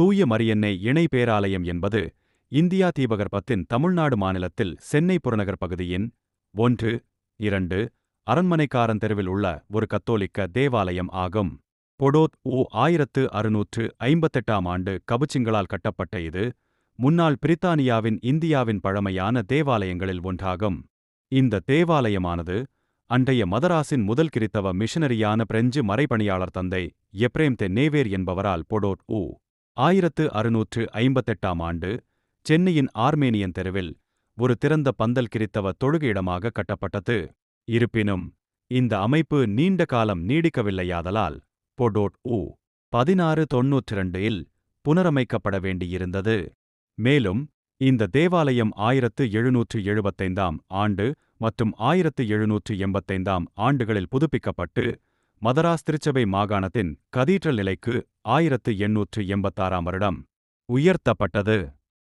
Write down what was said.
தூய மரியன்னை இணை பேராலயம் என்பது இந்தியா தீபகற்பத்தின் தமிழ்நாடு மாநிலத்தில் சென்னை புறநகர் பகுதியின் ஒன்று இரண்டு அரண்மனைக்காரன் தெருவில் உள்ள ஒரு கத்தோலிக்க தேவாலயம் ஆகும். பொடோத் ஓ ஆயிரத்து அறுநூற்று ஐம்பத்தெட்டாம் ஆண்டு கபுச்சிங்களால் கட்டப்பட்ட இது முன்னாள் பிரித்தானியாவின் இந்தியாவின் பழமையான தேவாலயங்களில் ஒன்றாகும். இந்த தேவாலயமானது அன்றைய மதராஸின் முதல் கிறித்தவ மிஷனரியான பிரெஞ்சு மறைபணியாளர் தந்தை எப்ரேம் தெ நேவேர் என்பவரால் பொடோட் ஊ ஆயிரத்து அறுநூற்று ஐம்பத்தெட்டாம் ஆண்டு சென்னையின் ஆர்மேனியன் தெருவில் ஒரு திறந்த பந்தல் கிறித்தவ தொழுகையிடமாக கட்டப்பட்டது. இருப்பினும் இந்த அமைப்பு நீண்ட காலம் நீடிக்கவில்லையாதலால் பொடோட் உ பதினாறு தொன்னூற்றிரண்டில் புனரமைக்கப்பட வேண்டியிருந்தது. மேலும் இந்த தேவாலயம் ஆயிரத்து எழுநூற்று எழுபத்தைந்தாம் ஆண்டு மற்றும் ஆயிரத்து எழுநூற்று எண்பத்தைந்தாம் ஆண்டுகளில் புதுப்பிக்கப்பட்டு மதராஸ் திருச்சபை மாகாணத்தின் கதீட்ரல் நிலைக்கு ஆயிரத்து எண்ணூற்று எண்பத்தாறாம் வருடம் உயர்த்தப்பட்டது.